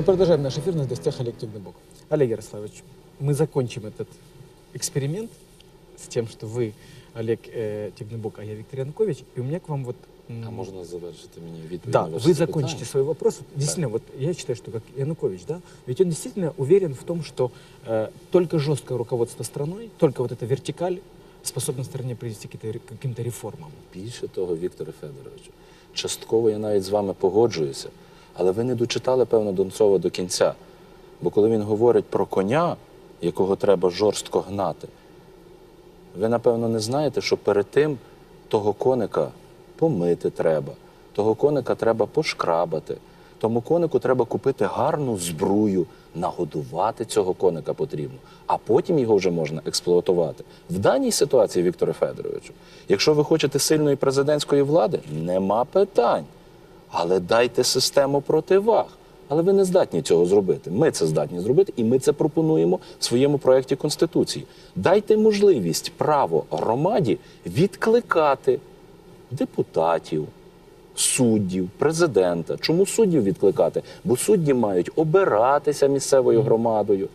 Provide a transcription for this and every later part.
Мы продолжаем наш эфир на гостях Олег Тюгнебок. Олег Ярославович, мы закончим этот эксперимент с тем, что вы Олег э, Тюгнебок, а я Виктор Янукович. И у меня к вам вот... м, А можна завершити мені відповідь Да, на ваше вы запитання? закончите свой вопрос. Вот Действительно, вот я считаю, что как Янукович, да, ведь он действительно уверен в том, что э, только жесткое руководство страной, только вот эта вертикаль способна стране привести к каким-то ре- каким-то реформам. Більше того, Вікторе Федоровичу, частково я навіть з вами погоджуюся, але ви не дочитали, певно, Донцова до кінця. Бо коли він говорить про коня, якого треба жорстко гнати, ви, напевно, не знаєте, що перед тим того коника помити треба, того коника треба пошкрабати, тому конику треба купити гарну збрую, нагодувати цього коника потрібно, а потім його вже можна експлуатувати. В даній ситуації, Вікторе Федоровичу, якщо ви хочете сильної президентської влади, нема питань. Але дайте систему противаг. Але ви не здатні цього зробити. Ми це здатні зробити, і ми це пропонуємо в своєму проєкті Конституції. Дайте можливість право громаді відкликати депутатів, суддів, президента. Чому суддів відкликати? Бо судді мають обиратися місцевою громадою.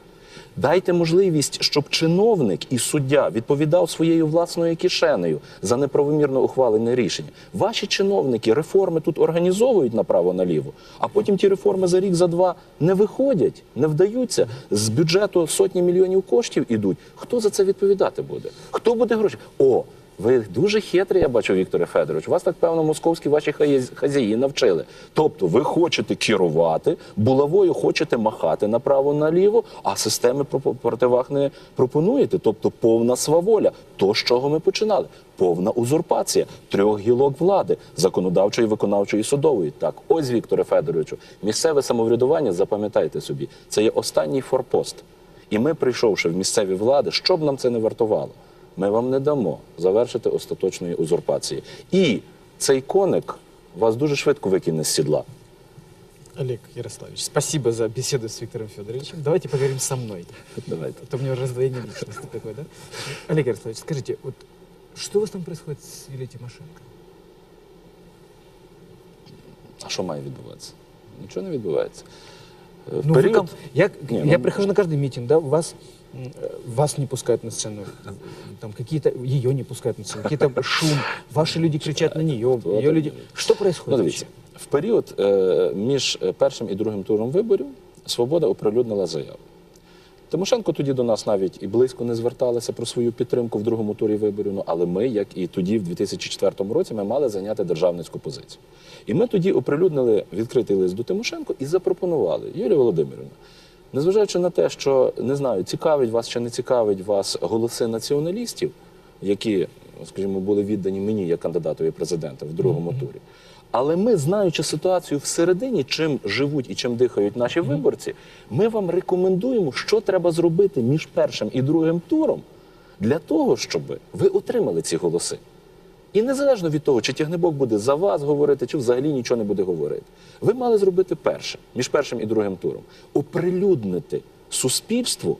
Дайте можливість, щоб чиновник і суддя відповідав своєю власною кишенею за неправомірно ухвалене рішення. Ваші чиновники реформи тут організовують направо-наліво, а потім ті реформи за рік, за два не виходять, не вдаються. З бюджету сотні мільйонів коштів ідуть. Хто за це відповідати буде? Хто буде гроші? О, ви дуже хитрі, я бачу, Вікторе Федорович. Вас так певно московські ваші хазя- хазяї навчили. Тобто, ви хочете керувати, булавою хочете махати направо-наліво, а системи противаг не пропонуєте. Тобто повна сваволя. То, з чого ми починали. Повна узурпація трьох гілок влади законодавчої, виконавчої судової. Так, ось Вікторе Федоровичу, місцеве самоврядування, запам'ятайте собі, це є останній форпост. І ми, прийшовши в місцеві влади, що б нам це не вартувало, ми вам не дамо завершити остаточної узурпації. І цей коник вас дуже швидко викине з сідла. Олег Ярославович, спасибо за беседу с Виктором Федоровичем. Давайте поговорим со мной. Давайте. А то у меня раздвоение личности такое, да? Олег Ярославович, скажите, вот что у вас там происходит с Юлией Тимошенко? А що має відбуватися? Нічого не відбувається. Е, в Ну, вы період- ком- я, Не, я ну- прихожу на каждый митинг, да, вас, м, э, вас не пускают на сцену, там какие-то, ее не пускают на сцену, какие-то шум, ваши люди кричат на нее, Вот ее люди... именно. Что Ну, происходит дивіться, вообще? в період е, між е, першим і другим туром виборів Свобода оприлюднила заяву. Тимошенко тоді до нас навіть і близько не зверталася про свою підтримку в другому турі виборів. Ну але ми, як і тоді, в 2004 році, ми мали зайняти державницьку позицію. І ми тоді оприлюднили відкритий лист до Тимошенко і запропонували Юлія Володимирівна. Незважаючи на те, що не знаю, цікавить вас чи не цікавить вас голоси націоналістів, які, скажімо, були віддані мені як кандидатові президента в другому турі. Але ми, знаючи ситуацію всередині, чим живуть і чим дихають наші виборці, ми вам рекомендуємо, що треба зробити між першим і другим туром для того, щоб ви отримали ці голоси. І незалежно від того, чи тягнебок буде за вас говорити, чи взагалі нічого не буде говорити. Ви мали зробити перше, між першим і другим туром, оприлюднити суспільству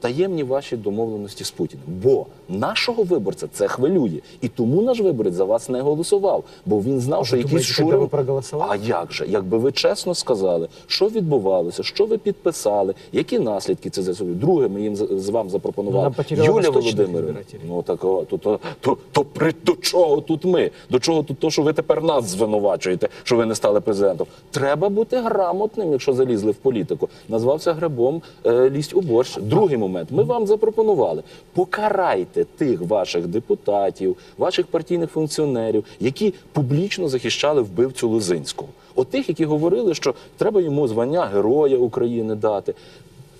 таємні ваші домовленості з Путіним. Бо нашого виборця це хвилює. І тому наш виборець за вас не голосував, бо він знав, А що якісь думаєте, шури. тоді ви проголосували? А як же? Якби ви чесно сказали, що відбувалося, що ви підписали, які наслідки це за собою. Друге, ми їм з вам запропонували. Юля восточних Володимирівна. Ну так о, то, то, то, то при до чого тут ми? До чого тут то, що ви тепер нас звинувачуєте, що ви не стали президентом? Треба бути грамотним, якщо залізли в політику. Назвався грибом е, лізть у борщ. Другий момент. Ми вам запропонували. Покарайте тих ваших депутатів, ваших партійних функціонерів, які публічно захищали вбивцю Лозинського. От тих, які говорили, що треба йому звання Героя України дати.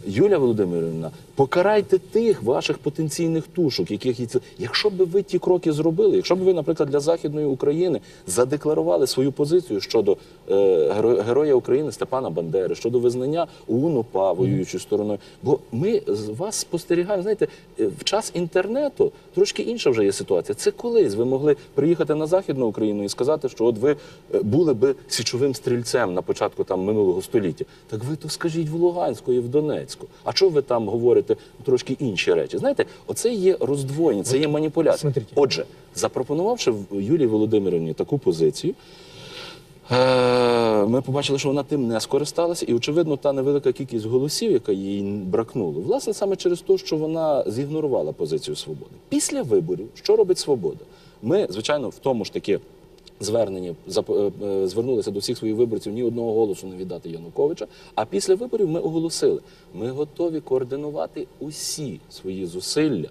Юлія Володимирівна, покарайте тих ваших потенційних тушок, яких є якщо б ви ті кроки зробили, якщо б ви, наприклад, для Західної України задекларували свою позицію щодо е, Героя України Степана Бандери, щодо визнання УНУПА воюючою стороною. Бо ми з вас спостерігаємо, знаєте, е, в час інтернету трошки інша вже є ситуація. Це колись ви могли приїхати на Західну Україну і сказати, що от ви е, були би січовим стрільцем на початку там минулого століття. Так ви то скажіть в Луганську і в Донецьку. А чого ви там говорите трошки інші речі? Знаєте, оце є роздвоєння, це є маніпуляція. смотрите. Отже, запропонувавши Юлії Володимирівні таку позицію, Е, Ми побачили, що вона тим не скористалася, і очевидно, та невелика кількість голосів, яка їй бракнуло, власне, саме через те, що вона зігнорувала позицію свободи. Після виборів, що робить свобода? Ми, звичайно, в тому ж таки зверненні зап- е, е, звернулися до всіх своїх виборців ні одного голосу не віддати Януковича. А після виборів ми оголосили, ми готові координувати усі свої зусилля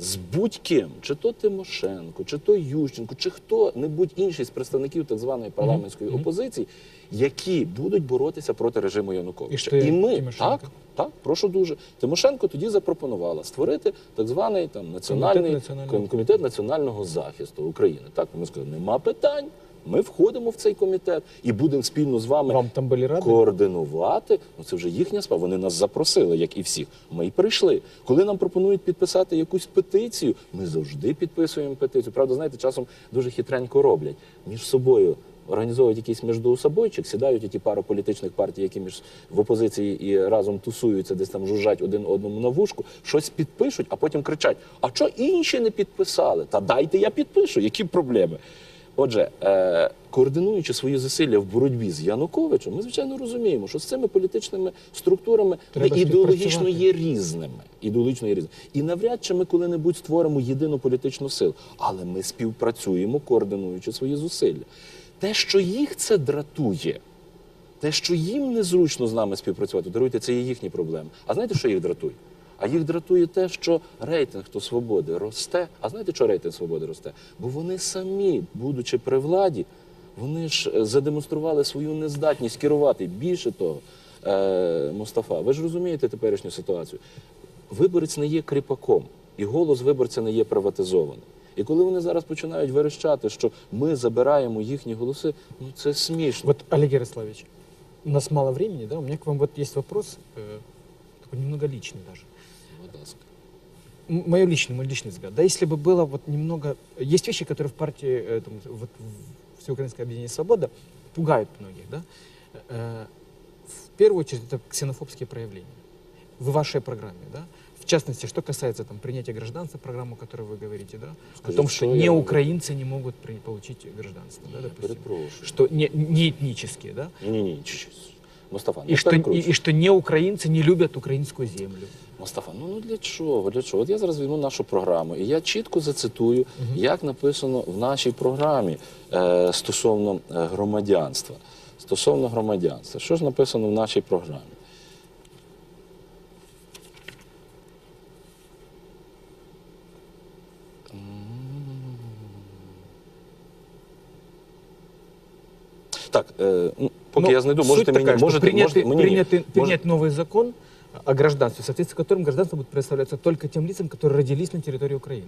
з будь-ким, чи то Тимошенко, чи то Ющенко, чи хто-небудь інший з представників так званої парламентської опозиції, які будуть боротися проти режиму Януковича. І ми Тимошенко? так, так, прошу дуже. Тимошенко тоді запропонувала створити так званий там національний національного- комітет національного захисту України. Так ми сказали, нема питань. Ми входимо в цей комітет і будемо спільно з вами Вам там были рады? координувати. Ну це вже їхня справа. Вони нас запросили, як і всіх. Ми й прийшли. Коли нам пропонують підписати якусь петицію, ми завжди підписуємо петицію. Правда, знаєте, часом дуже хитренько роблять між собою. Організовують якийсь міждоусобойчик, сідають ті пару політичних партій, які між в опозиції і разом тусуються, десь там жужжать один одному на вушку, щось підпишуть, а потім кричать: А що інші не підписали? Та дайте я підпишу, які проблеми. Отже, е, координуючи свої зусилля в боротьбі з Януковичем, ми звичайно розуміємо, що з цими політичними структурами Треба ми ідеологічно є різними. Ідеологічно є різними. І навряд чи ми коли-небудь створимо єдину політичну силу, але ми співпрацюємо, координуючи свої зусилля. Те, що їх це дратує, те, що їм незручно з нами співпрацювати, даруйте, це є їхні проблеми. А знаєте, що їх дратує? А їх дратує те, що рейтинг то свободи росте. А знаєте, що рейтинг свободи росте? Бо вони самі, будучи при владі, вони ж е, задемонстрували свою нездатність керувати. Більше того, е, Мустафа, ви ж розумієте теперішню ситуацію. Виборець не є кріпаком, і голос виборця не є приватизований. І коли вони зараз починають верещати, що ми забираємо їхні голоси, ну це смішно. Вот, Олег Ярославович, у нас мало времени, да? У меня к вам вот есть вопрос, э, такой немного личный даже. Будь ласка. М- Мое личный, мой личный взгляд. Да, если бы было вот немного... Есть вещи, которые в партии, э, там, вот, в Всеукраинское объединение «Свобода» пугают многих, да? Э, В первую очередь, это ксенофобские проявления в вашей программе, да? В частности, что касается там, принятия гражданства, программу, о которой вы говорите, да? Скажите, о том, что что не я- украинцы не могут при- получить гражданство, да, Я допустим. перепрошую. Что не, не этнические, да? Ні, ні, ні. Мустафа, И не что, и, перекручуй. и что не украинцы не любят украинскую землю. Мустафа, ну, ну для чого? Для чого? От я зараз візьму нашу програму, і я чітко зацитую, як написано в нашій програмі е, стосовно е, громадянства. Стосовно громадянства. Що ж написано в нашій програмі? Так, е, ну, поки Но я знайду, суть можете такая, мені что можете, принятый, можете мені ні. принятый- Може- принять новый закон о гражданстве, в соответствии с которым гражданство будет предоставляться только тем лицам, которые родились на территории Украины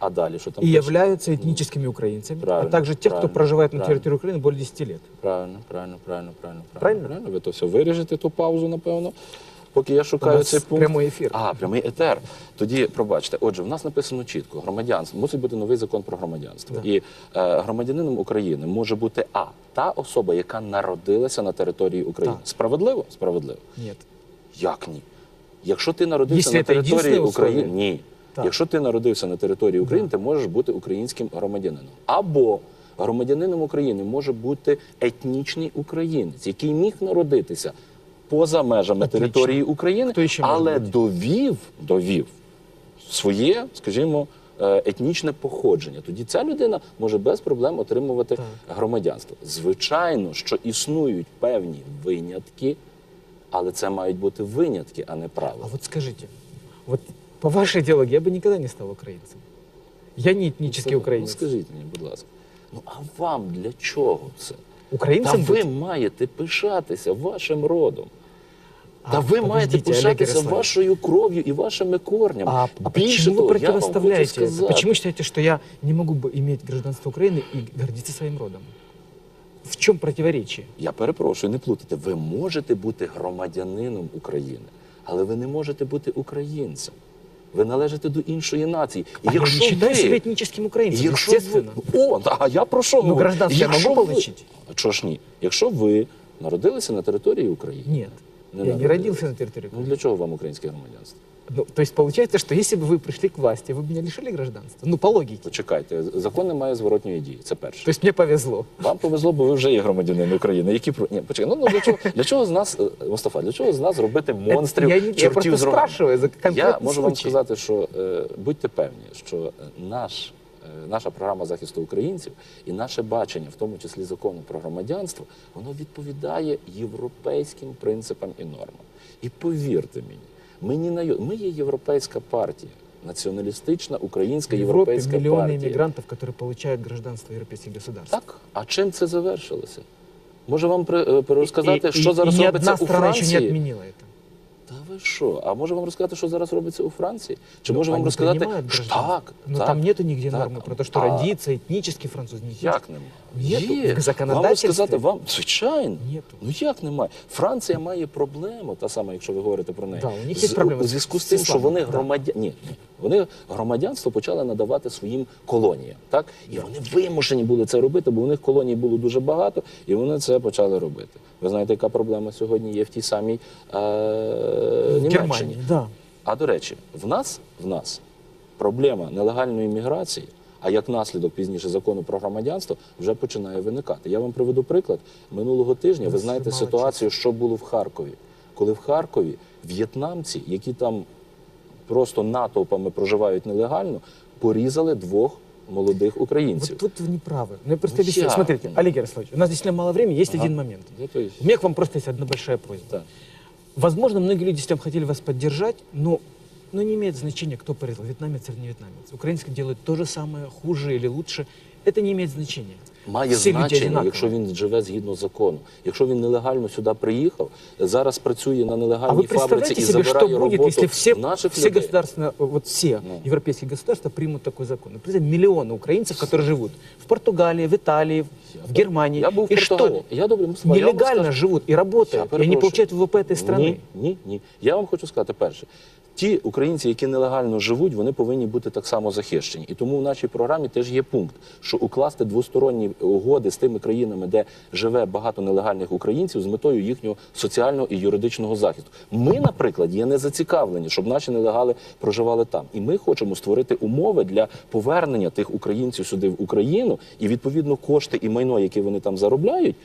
А далі що там и пише? являются этническими украинцами, Правильно, а также тех, кто правильно, проживает на правильно. территории Украины более 10 лет. Правильно, правильно, правильно, правильно, Правильно? правильно. Ви то все виріжете ту паузу, напевно. Поки я У шукаю нас цей пункт. прямой ефір. А, прямий етер. Тоді пробачте. Отже, в нас написано чітко: громадянство мусить бути новий закон про громадянство. Да. І е, громадянином України може бути а та особа, яка народилася на території України. Так. Справедливо? Справедливо. Нет. Як ні? Якщо ти народився Якщо на території України, ні. Так. Якщо ти народився на території України, ти можеш бути українським громадянином. Або громадянином України може бути етнічний українець, який міг народитися поза межами Отлично. території України, але довів, довів своє, скажімо, е, етнічне походження. Тоді ця людина може без проблем отримувати Так. громадянство. Звичайно, що існують певні винятки, але це мають бути винятки, а не А правила. вот скажите, вот по вашей идеологии я бы никогда не стал украинцем. Я не этнический Ну, украинец. скажіть мені, будь ласка, ну а вам для чого це? Та Украинцем ви быть? маєте пишатися вашим родом. А, Та ви маєте подождите, Олег пишатися Ярославович. вашою кров'ю і вашими корнями. А, а Більше почему вы того, я вам хочу противоставляете это? сказати, Почему считаете, что я не могу бы иметь гражданство Украины и гордиться своим родом? В чем противоречие? Я перепрошую, не плутайте. Ви можете бути громадянином України, але ви не можете бути українцем. Ви належите до іншої нації. І А я не считаю себя этническим украинцем, якщо ви, о, а я про що Ну, гражданство Якщо могу ви- А чого ж ні? Якщо ви народилися на території України, Нет. Не я не делать. на территории ну для чого вам українське громадянство? Ну, то есть получается, что если бы вы пришли к власти, вы бы меня лишили гражданства? Ну, по логике. Почекайте, закон не має зворотньої дії. Це перше. То есть мне повезло. Вам повезло, бо ви вже є громадянин України. Які про ні, почекай, ну, ну для чого для чого з нас е, Мустафа? Для чого з нас робити монстрів? я, не- я чортів просто з рогами? спрашиваю за конкретный Я можу вам случай. сказати, що е, будьте певні, що е, наш, е, наша програма захисту українців і наше бачення, в тому числі закону про громадянство, воно відповідає європейським принципам і нормам. І повірте мені, ми, ні на йо- ми є європейська партія, націоналістична українська В Европе європейська миллионы партія. иммигрантов, которые получают гражданство европейских государств. Так, а чим це завершилося? Може вам при- е, перерозказати, И- що и- зараз и ни робиться одна у страна еще не Франції? отменила это. Та ви що? А може вам розказати, що зараз робиться у Франції? Чи Ну, може вам они розказати, принимают що гражданство. так, Но так, там нету нигде так, нормы про то, что а родиться этнический француз. Нет. Як немає? Є. Вам розказати, вам, звичайно. Нету. Ну як немає? Франція має проблему, та сама, якщо ви говорите про неї. Да, у них є З- проблеми у зв'язку з тим, що вони да. Ні. Вони громадянство почали надавати своїм колоніям. Так? І вони вимушені були це робити, бо у них колоній було дуже багато, і вони це почали робити. Ви знаєте, яка проблема сьогодні є в тій самій е... Німеччині? Да. А до речі, в нас, в нас проблема нелегальної міграції, а як наслідок пізніше закону про громадянство, вже починає виникати. Я вам приведу приклад. Минулого тижня ви Нас знаєте мало ситуацію, що було в Харкові. Коли в Харкові в'єтнамці, які там просто натовпами проживають нелегально, порізали двох молодих українців. Вот тут вы не правы. Ну, я просто Ну, объясню. я- Смотрите, Олег Ярославович, у нас действительно мало времени, есть Ага. один момент. Ну, то есть- У меня к вам просто есть одна большая просьба. Так. Возможно, многие люди действительно хотели вас поддержать, но, но не имеет значения, кто порезал, вьетнамец или не вьетнамец. Украинский делают то же самое, хуже или лучше. Это не имеет значения Має Всі люди значення, одинакові. якщо він живе згідно закону. Якщо він нелегально сюди приїхав, зараз працює на А нелегальній вы фабриці представляете і себе, что забирає будет, роботу если все, наших все людей? государственные, вот все Ну. европейские государства примут такой закон? Представляете, миллионы украинцев, которые живут в Португалии, в Италии, в Германии. Я був в и Португалії. что? Я добре, Мустафа, я вам Нелегально скажу. живут и Я работают, и они перепрошую. получают ВВП этой страны. Ні, ні, ні. Я вам хочу сказати перше. Ті українці, які нелегально живуть, вони повинні бути так само захищені. І тому в нашій програмі теж є пункт, що укласти двосторонні угоди з тими країнами, де живе багато нелегальних українців, з метою їхнього соціального і юридичного захисту. Ми, наприклад, є не зацікавлені, щоб наші нелегали проживали там. І ми хочемо створити умови для повернення тих українців сюди в Україну, і відповідно кошти і майно, які вони там заробляють.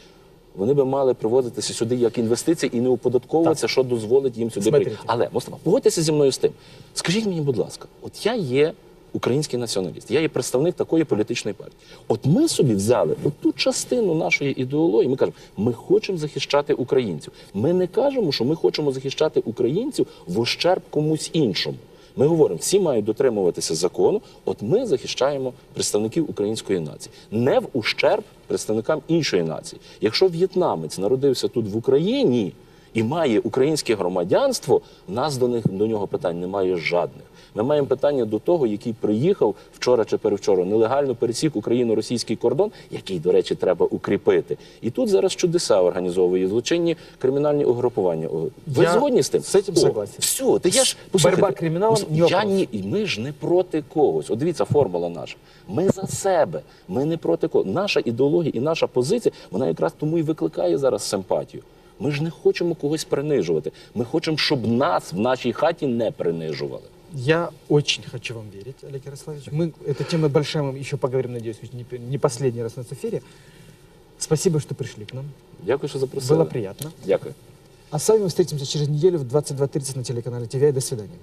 Вони би мали приводитися сюди як інвестиції і не оподатковуватися, що дозволить їм сюди прийти. Але Мустафа, погодьтеся зі мною з тим. Скажіть мені, будь ласка, от я є український націоналіст, я є представник такої політичної партії. От ми собі взяли ту частину нашої ідеології. Ми кажемо, ми хочемо захищати українців. Ми не кажемо, що ми хочемо захищати українців в ущерб комусь іншому. Ми говоримо, всі мають дотримуватися закону. От ми захищаємо представників української нації, не в ущерб представникам іншої нації. Якщо в'єтнамець народився тут в Україні і має українське громадянство, в нас до них до нього питань немає жадних. Ми маємо питання до того, який приїхав вчора чи перевчора, нелегально пересік Україно-російський кордон, який, до речі, треба укріпити. І тут зараз чудеса організовує злочинні кримінальні угрупування. Ви Я згодні з тим? з цим согласен. Все, ти я ж послухайте, криміналом я вопрос. ні, і ми ж не проти когось. От дивіться, формула наша. Ми за себе, ми не проти когось. Наша ідеологія і наша позиція, вона якраз тому і викликає зараз симпатію. Ми ж не хочемо когось принижувати. Ми хочемо, щоб нас в нашій хаті не принижували. Я очень хочу вам верить, Олег Ярославович. Мы, эта тема большая, мы еще поговорим, надеюсь, не, п- не последний раз на эфире. Спасибо, что пришли к нам. Дякую, що запросили. Было приятно. Дякую. А с вами мы встретимся через неделю в 22.30 на телеканале ТВ. До свидания.